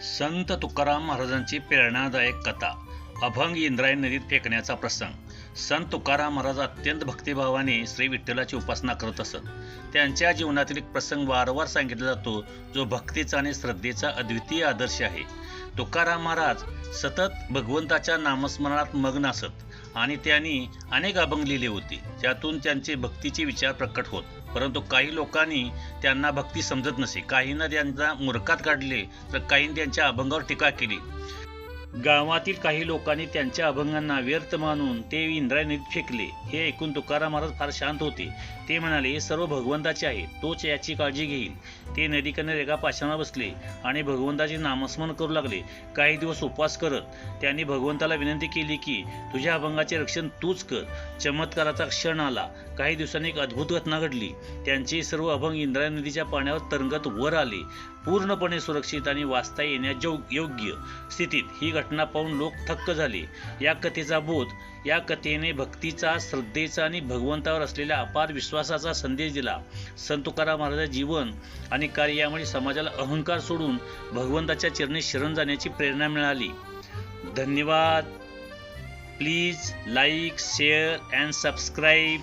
संत तुकाराम महाराजांची प्रेरणादायक कथा अभंग इंद्रायण नदीत फेकण्याचा प्रसंग. संत तुकाराम महाराज अत्यंत भक्तिभावाने श्री विठ्ठलाची उपासना करत असत. त्यांच्या जीवनातील एक प्रसंग वारंवार सांगितला जातो जो भक्तीचा आणि श्रद्धेचा अद्वितीय आदर्श आहे. तुकाराम महाराज सतत भगवंताच्या नामस्मरणात मग्न असत. आणि त्यांनी अनेक अभंग लिहिले होते. त्यातून त्यांचे भक्तीचे विचार प्रकट होत. परंतु काही लोकांनी त्यांना भक्ती समजत नसे. काहींना त्यांना मूर्खात काढले तर काहींनी त्यांच्या अभंगावर टीका केली. गावातील काही लोकांनी त्यांच्या अभंगांना व्यर्थ मानून ते इंद्रायणीत फेकले. हे ऐकून तुकाराम महाराज फार शांत होते. ते म्हणाले "हे सर्व भगवंताचे आहे तोच याची काळजी घेईल ते नदीकडे एका पाषाणावर बसले आणि भगवंताचे नामस्मरण करू लागले. काही दिवस उपवास करत त्यांनी भगवंताला विनंती केली की तुझ्या अभंगाचे रक्षण तूच कर. चमत्काराचा क्षण आला. काही दिवसांनी एक अद्भुत घटना घडली. त्यांचे सर्व अभंग इंद्रायणी नदीच्या पाण्यावर तरंगत वर आले. पूर्णपणे सुरक्षित आणि वाचता येण्याच्या योग्य स्थितीत ही घटना पाहून लोक थक्क झाले. या कथेचा बोध या कथेने भक्तीचा श्रद्धेचा आणि भगवंतावर असलेल्या अपार विश्वासाचा संदेश दिला. संत तुकाराम महाराजांचे जीवन आणि कार्य यामुळे समाजाला अहंकार सोडून भगवंताच्या चरणी शरण जाण्याची प्रेरणा मिळाली. धन्यवाद. Please like share and subscribe